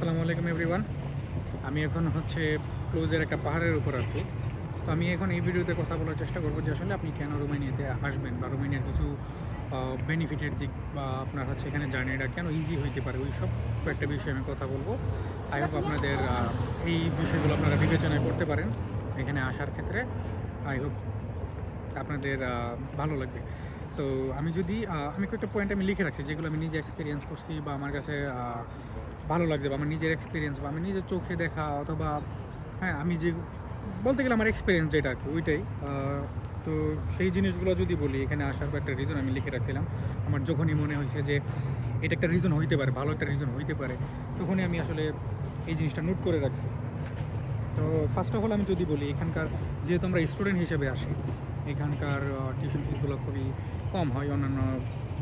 আসসালামু আলাইকুম এভরিওয়ান আমি এখন হচ্ছে ক্লোজের একটা পাহাড়ের উপর আছি। তো আমি এখন এই ভিডিওতে কথা বলার চেষ্টা করব যে আসলে আপনি কেন রোমানিয়াতে আসবেন বা রোমানিয়ার কিছু বেনিফিটের দিক বা আপনার হচ্ছে এখানে জার্নিটা কেন ইজি হইতে পারে, ওই সব কয়েকটা বিষয়ে আমি কথা বলব। আই হোপ আপনাদের এই বিষয়গুলো আপনারা বিবেচনায় করতে পারেন এখানে আসার ক্ষেত্রে। আই হোপ আপনাদের ভালো লাগবে। সো আমি যদি আমি কয়েকটা পয়েন্ট আমি লিখে রাখছি যেগুলো আমি নিজে এক্সপিরিয়েন্স করছি বা আমার কাছে ভালো লাগছে বা আমার নিজের এক্সপিরিয়েন্স বা আমি নিজের চোখে দেখা অথবা হ্যাঁ আমি যে, বলতে গেলে আমার এক্সপিরিয়েন্স যেটা আর কি ওইটাই তো সেই জিনিসগুলো যদি বলি, এখানে আসার একটা রিজন আমি লিখে রাখছিলাম। আমার যখনই মনে হয়েছে যে, এটা একটা রিজন হইতে পারে, ভালো একটা রিজন হইতে পারে, তখনই আমি আসলে এই জিনিসটা নোট করে রাখছি। তো ফার্স্ট অফ অল আমি যদি বলি, এখানকার, যেহেতু আমরা স্টুডেন্ট হিসেবে আসি, এখানকার টিউশন ফিসগুলো খুবই কম হয় অন্যান্য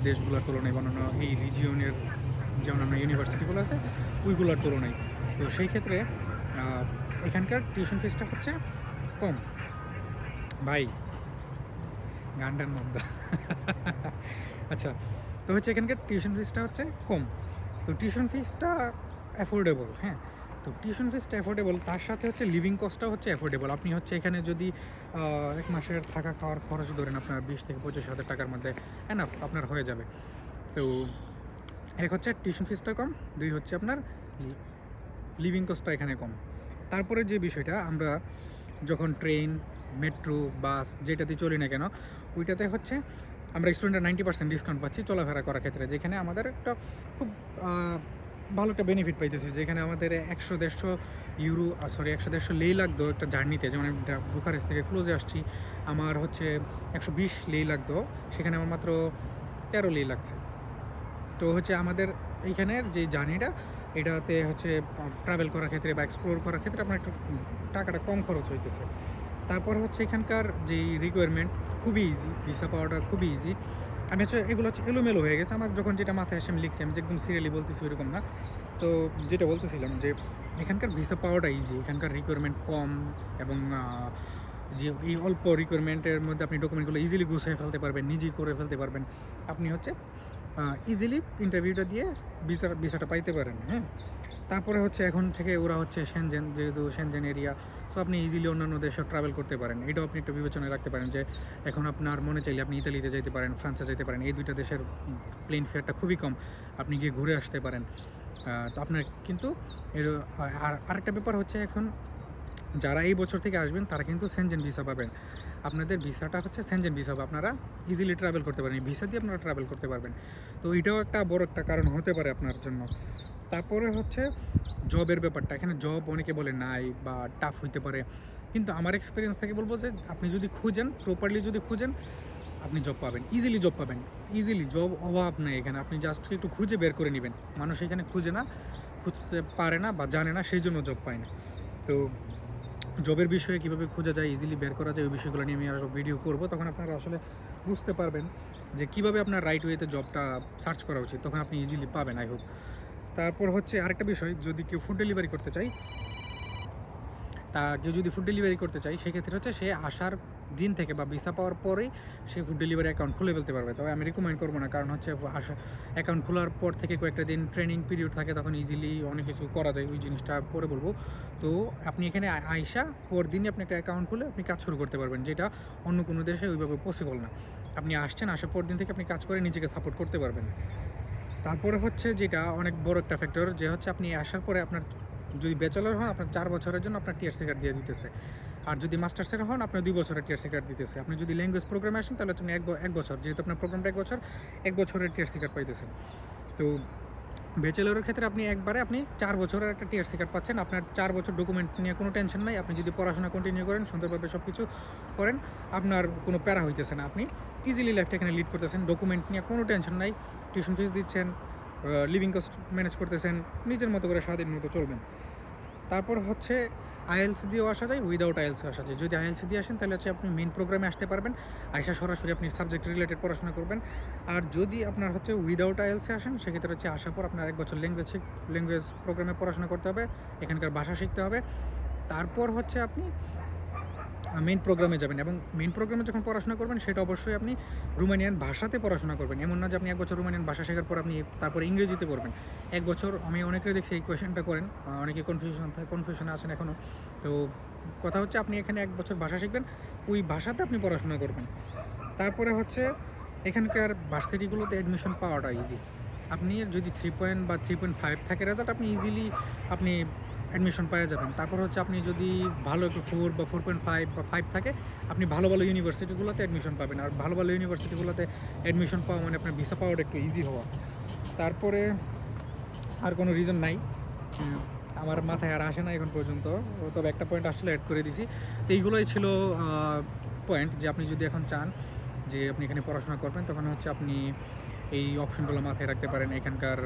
দেশগুলোর তুলনায় বা অন্যান্য এই রিজিয়নের যে অন্যান্য ইউনিভার্সিটিগুলো আছে, ওইগুলোর তুলনায়। তো সেই ক্ষেত্রে এখানকার টিউশন ফিসটা হচ্ছে কম। ভাই, গান্ডার মধ্যে আচ্ছা তো হচ্ছে এখানকার টিউশন ফিসটা হচ্ছে কম। তো টিউশন ফিসটা অ্যাফোর্ডেবল হ্যাঁ? তো টিউশন ফিসটা অ্যাফোর্ডেবল তার সাথে হচ্ছে লিভিং কস্টটাও হচ্ছে অ্যাফোর্ডেবল আপনি হচ্ছে এখানে যদি এক মাসের থাকা খাওয়ার খরচ ধরেন আপনার বিশ থেকে পঁচিশ হাজার টাকার মধ্যে এনাফ আপনার হয়ে যাবে। তো এক হচ্ছে টিউশন ফিসটা কম, দুই হচ্ছে আপনার লিভিং কস্টটা এখানে কম। তারপরে যে বিষয়টা, আমরা যখন ট্রেন মেট্রো বাস যেটাতে চলি না কেন, ওইটাতে হচ্ছে আমরা স্টুডেন্টরা নাইনটি পার্সেন্ট ডিসকাউন্ট পাচ্ছি চলাফেরা করার ক্ষেত্রে, যেখানে আমাদের একটা খুব ভালো একটা বেনিফিট পাইতেছি, যেখানে আমাদের একশো দেড়শো ইউরো সরি একশো দেড়শো লেই লাগতো একটা জার্নিতে যেমন আমি বুখারেস্ট থেকে ক্লোজে আসছি, আমার হচ্ছে একশো বিশ লেই লাগতো, সেখানে আমার মাত্র তেরো লেই লাগছে। তো হচ্ছে আমাদের এইখানের যে জার্নিটা, এটাতে হচ্ছে ট্রাভেল করার ক্ষেত্রে বা এক্সপ্লোর করার ক্ষেত্রে আপনার একটু টাকাটা কম খরচ হইতেছে। তারপর হচ্ছে এখানকার যেই রিকোয়ারমেন্ট খুবই ইজি ভিসা পাওয়াটা খুবই ইজি আমি হচ্ছে এগুলো হচ্ছে এলোমেলো হয়ে গেছে। আমার যখন যেটা মাথায় আসে, আমি লিখছি, আমি যে একদম সিরিয়ালি বলতেছি ওইরকম না। তো যেটা বলতেছিলাম যে, এখানকার ভিসা পাওয়াটা ইজি এখানকার রিকোয়ারমেন্ট কম এবং যে এই অল্প রিকোয়ারমেন্টের মধ্যে আপনি ডকুমেন্টগুলো ইজিলি গুছিয়ে ফেলতে পারবেন, নিজেই করে ফেলতে পারবেন। আপনি হচ্ছে ইজিলি ইন্টারভিউটা দিয়ে ভিসা ভিসাটা পাইতে পারেন হ্যাঁ? তারপরে হচ্ছে এখন থেকে ওরা হচ্ছে সেনজেন যেহেতু সেনজেন এরিয়া সো আপনি ইজিলি অন্যান্য দেশে ট্রাভেল করতে পারেন। এটাও আপনি একটু বিবেচনায় রাখতে পারেন যে, এখন আপনার মনে চাইলে আপনি ইতালিতে যেতে পারেন ফ্রান্সে যেতে পারেন, এই দুইটা দেশের প্লেন ফেয়ারটা খুবই কম। আপনি গিয়ে ঘুরে আসতে পারেন। তো আপনার কিন্তু এর আর, আরেকটা ব্যাপার হচ্ছে এখন যারা এই বছর থেকে আসবেন, তারা কিন্তু সেনজেন ভিসা পাবেন। আপনাদের ভিসাটা হচ্ছে সেনজেন ভিসা আপনারা ইজিলি ট্রাভেল করতে পারেন। ভিসা দিয়ে আপনারা ট্রাভেল করতে পারবেন। তো এটাও একটা বড় একটা কারণ হতে পারে আপনার জন্য। তারপরে হচ্ছে জবের ব্যাপারটা। এখানে জব অনেকে বলে নাই বা টাফ হইতে পারে। কিন্তু আমার এক্সপিরিয়েন্স থেকে বলব যে, আপনি যদি খুঁজেন প্রপারলি যদি খুঁজেন, আপনি জব পাবেন। ইজিলি জব পাবেন। ইজিলি জব অভাব নেই এখানে। আপনি জাস্ট একটু খুঁজে বের করে নেবেন। মানুষ এখানে খুঁজে না, খুঁজতে পারে না বা জানে না, সেই জন্য জব পায় না। তো জবের বিষয়ে কীভাবে খোঁজা যায় ইজিলি বের করা যায়, ওই বিষয়গুলো নিয়ে আমি আরও ভিডিও করব। তখন আপনারা আসলে বুঝতে পারবেন যে কীভাবে আপনার রাইট ওয়েতে জবটা সার্চ করা উচিত। তখন আপনি ইজিলি পাবেন আই হোপ তারপর হচ্ছে আরেকটা বিষয়, যদি কেউ ফুড ডেলিভারি করতে চাই তা কেউ যদি ফুড ডেলিভারি করতে চাই সেক্ষেত্রে হচ্ছে সে আসার দিন থেকে বা ভিসা পাওয়ার পরেই সে ফুড ডেলিভারি অ্যাকাউন্ট খুলে ফেলতে পারবে। তবে আমি রিকমেন্ড করব না, কারণ হচ্ছে আসা অ্যাকাউন্ট খোলার পর থেকে কয়েকটা দিন ট্রেনিং পিরিয়ড থাকে, তখন ইজিলি অনেক কিছু করা যায়, ওই জিনিসটা পরে বলব। তো আপনি এখানে আইসা পর দিনই আপনি একটা অ্যাকাউন্ট খুলে আপনি কাজ শুরু করতে পারবেন, যেটা অন্য কোনো দেশে ওইভাবে পসিবল না। আপনি আসছেন, আসার পর দিন থেকে আপনি কাজ করে নিজেকে সাপোর্ট করতে পারবেন। তারপরে হচ্ছে যেটা অনেক বড় একটা ফ্যাক্টর যে হচ্ছে আপনি আসার পরে আপনার যদি ব্যাচেলর হন, আপনার চার বছরের জন্য আপনার টিআরসি কার্ড দিয়ে দিতেছে। আর যদি মাস্টার্সের হন আপনার দুই বছরের টিআরসি কার্ড দিতেছে। আপনি যদি ল্যাঙ্গুয়েজ প্রোগ্রামে আসেন, তাহলে আপনি এক এক বছর, যেহেতু আপনার প্রোগ্রামটা এক বছর, এক বছরের টিআরসি কার্ড পাইতেছেন। তো ব্যাচেলরের ক্ষেত্রে আপনি একবারে আপনি চার বছরের একটা টিআরসি কার্ড পাচ্ছেন। আপনার চার বছর ডকুমেন্ট নিয়ে কোনো টেনশন নাই। আপনি যদি পড়াশোনা কন্টিনিউ করেন, সুন্দরভাবে সব কিছু করেন, আপনার কোনো প্যারা হইতেছে না। আপনি ইজিলি লাইফটা এখানে লিড করতেছেন। ডকুমেন্ট নিয়ে কোনো টেনশন নাই। টিউশন ফিস দিচ্ছেন। লিভিং কস্ট ম্যানেজ করতেছেন, নিজের মতো করে স্বাধীন মতো চলবেন। তারপর হচ্ছে আইএলসি দিয়েও আসা যায় উইদাউট আইএলসি আসা যায়। যদি আইএলসি দিয়ে আসেন, তাহলে হচ্ছে আপনি মেন প্রোগ্রামে আসতে পারবেন। আইসা সরাসরি আপনি সাবজেক্ট রিলেটেড পড়াশোনা করবেন। আর যদি আপনার হচ্ছে উইদাউট আইএলসি আসেন, সেক্ষেত্রে হচ্ছে আসার পর আপনার এক বছর ল্যাঙ্গুয়েজ ল্যাঙ্গুয়েজ প্রোগ্রামে পড়াশোনা করতে হবে, এখানকার ভাষা শিখতে হবে। তারপর হচ্ছে আপনি মেইন প্রোগ্রামে যাবেন এবং মেইন প্রোগ্রামে যখন পড়াশোনা করবেন, সেটা অবশ্যই আপনি রুমানিয়ান ভাষাতে পড়াশোনা করবেন। এমন না যে আপনি এক বছর রুমানিয়ান ভাষা শেখার পর আপনি তারপরে ইংরেজিতে পড়বেন। এক বছর, আমি অনেকেই দেখছি এই কোয়েশনটা করেন অনেকে কনফিউশন কনফিউশনে আছেন এখনও তো কথা হচ্ছে আপনি এখানে এক বছর ভাষা শিখবেন, ওই ভাষাতে আপনি পড়াশোনা করবেন। তারপরে হচ্ছে এখানকার ভার্সিটিগুলোতে অ্যাডমিশন পাওয়াটা ইজি আপনি যদি থ্রি পয়েন্ট বা থ্রি পয়েন্ট ফাইভ থাকে রেজাল্ট আপনি ইজিলি আপনি অ্যাডমিশন পাওয়া যাবেন। তারপর হচ্ছে আপনি যদি ভালো একটু ফোর বা ফোর পয়েন্ট ফাইভ বা ফাইভ থাকে আপনি ভালো ভালো ইউনিভার্সিটিগুলোতে অ্যাডমিশন পাবেন। আর ভালো ভালো ইউনিভার্সিটিগুলোতে অ্যাডমিশন পাওয়া মানে আপনার ভিসা পাওয়াটা একটু ইজি হওয়া। তারপরে আর কোনো রিজন নাই। আমার মাথায় আর আসে না এখন পর্যন্ত। তবে একটা পয়েন্ট আসলে অ্যাড করে দিছি। তো এইগুলোই ছিল পয়েন্ট যে আপনি যদি এখন চান যে আপনি এখানে পড়াশোনা করবেন তখন হচ্ছে আপনি এই অপশনগুলো মাথায় রাখতে পারেন। এখানকার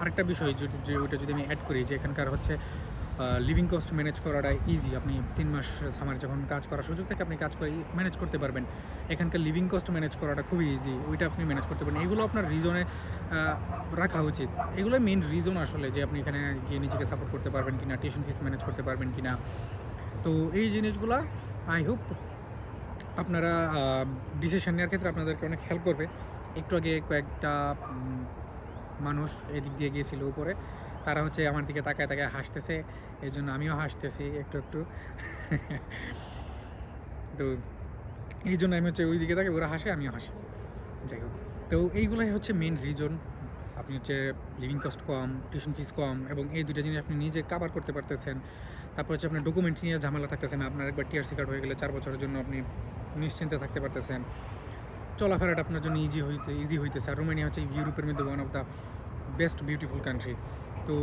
আরেকটা বিষয় যে ওইটা যদি আমি অ্যাড করি, যে এখানকার হচ্ছে লিভিং কস্ট ম্যানেজ করাটা ইজি আপনি তিন মাস সামার যখন কাজ করার সুযোগ থাকে, আপনি কাজ করে ম্যানেজ করতে পারবেন। এখানকার লিভিং কস্ট ম্যানেজ করাটা খুবই ইজি ওইটা আপনি ম্যানেজ করতে পারেন এগুলো আপনার রিজনে রাখা উচিত। এগুলোই মেন রিজন আসলে যে আপনি এখানে গিয়ে নিজেকে সাপোর্ট করতে পারবেন কিনা টিউশন ফিস ম্যানেজ করতে পারবেন কিনা। তো এই জিনিসগুলো আই হোপ আপনারা ডিসিশন নেওয়ার ক্ষেত্রে আপনাদেরকে অনেক হেল্প করবে। একটু আগে কয়েকটা মানুষ এদিক দিয়ে গিয়েছিল উপরে। তারা হচ্ছে আমার দিকে তাকায় তাকায় হাসতেছে এই জন্য আমিও হাসতেছি একটু একটু। তো এই জন্য আমি হচ্ছে ওই দিকে তাকে ওরা হাসে, আমিও হাসি। যাই হোক। তো এইগুলাই হচ্ছে মেন রিজন আপনি হচ্ছে লিভিং কস্ট কম টিউশন ফিস কম এবং এই দুটো জিনিস আপনি নিজে কাভার করতে পারতেছেন। তারপর হচ্ছে আপনার ডকুমেন্ট নিয়ে ঝামেলা থাকতেছে না, আপনার একবার টিআরসি কার্ড হয়ে গেলে চার বছরের জন্য আপনি নিশ্চিন্তে থাকতে পারতেছেন। চলাফেরাটা আপনার জন্য ইজি হইতে ইজি হইতেছে। আর রোমানিয়া হচ্ছে ইউরোপের মধ্যে one of the best beautiful country তো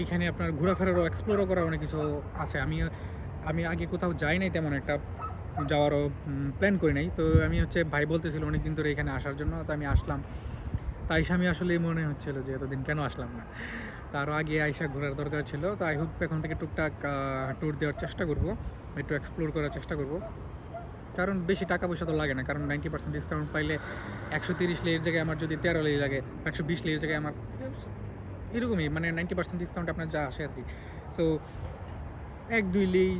এইখানে আপনার ঘোরাফেরারও এক্সপ্লোরও করার অনেক কিছু আছে। আমি আমি আগে কোথাও যাই নাই তেমন একটা। যাওয়ারও প্ল্যান করি নাই। তো আমি হচ্ছে ভাই বলতেছিল অনেক দিন ধরে এখানে আসার জন্য, তো আমি আসলাম। তাই আমি আসলে মনে হচ্ছিল যে এতদিন কেন আসলাম না। তারও আগে আইসা ঘোরার দরকার ছিল। তো আই হোপ এখন থেকে টুকটাক ট্যুর দেওয়ার চেষ্টা করব। একটু এক্সপ্লোর করার চেষ্টা করব। কারণ বেশি টাকা পয়সা তো লাগে না, কারণ নাইনটি পার্সেন্ট ডিসকাউন্ট পাইলে একশো তিরিশ লের জায়গায় আমার যদি তেরো লেই লাগে, একশো বিশ লের জায়গায় আমার, এরকমই মানে নাইনটি পার্সেন্ট ডিসকাউন্ট আপনার যা আসে আর কি সো এক, দুই লেই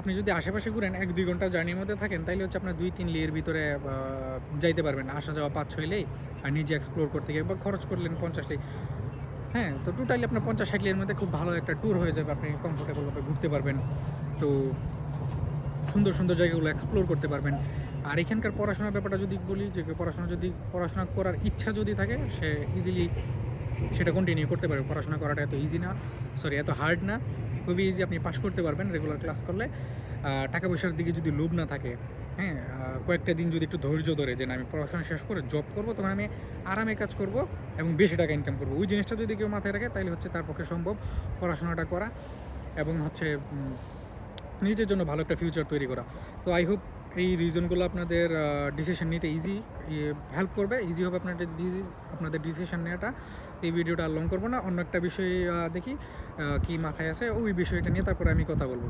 আপনি যদি আশেপাশে ঘুরেন, এক, দুই ঘণ্টা জার্নির মধ্যে থাকেন, তাইলে হচ্ছে আপনার দুই, তিন লের ভিতরে যাইতে পারবেন। আসা যাওয়া পাঁচ, ছয় লেই, আর নিজে এক্সপ্লোর করতে গিয়ে, বা খরচ করলেন পঞ্চাশ লেই। হ্যাঁ তো টোটালি আপনার পঞ্চাশ, ষাট লের মধ্যে খুব ভালো একটা ট্যুর হয়ে যাবে, আপনি কমফোর্টেবলভাবে ঘুরতে পারবেন। তো সুন্দর সুন্দর জায়গাগুলো এক্সপ্লোর করতে পারবেন। আর এখানকার পড়াশোনার ব্যাপারটা যদি বলি, যে পড়াশোনা যদি, পড়াশোনা করার ইচ্ছা যদি থাকে, সে ইজিলি সেটা কন্টিনিউ করতে পারবে। পড়াশোনা করাটা এত ইজি না সরি এত হার্ড না। খুবই ইজি আপনি পাস করতে পারবেন রেগুলার ক্লাস করলে। টাকা পয়সার দিকে যদি লোভ না থাকে হ্যাঁ কয়েকটা দিন যদি একটু ধৈর্য ধরে যে না, আমি পড়াশোনা শেষ করে জব করব, তখন আমি আরামে কাজ করব এবং বেশি টাকা ইনকাম করব। ওই জিনিসটা যদি কেউ মাথায় রাখে তাহলে হচ্ছে তার পক্ষে সম্ভব পড়াশোনাটা করা। এবং হচ্ছে নিজের জন্য ভালো একটা ফিউচার তৈরি করা। তো আই হোপ এই রিজনগুলো আপনাদের ডিসিশন নিতে ইজি হেল্প করবে। ইজি হবে আপনাদের আপনাদের ডিসিশন নেওয়াটা। এই ভিডিওটা লং করব না। অন্য একটা বিষয় দেখি কি মাথায় আছে। ওই বিষয়টা নিয়ে তারপরে আমি কথা বলব।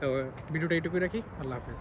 তো ভিডিওটা এইটুকুই রাখি। আল্লাহ হাফেজ।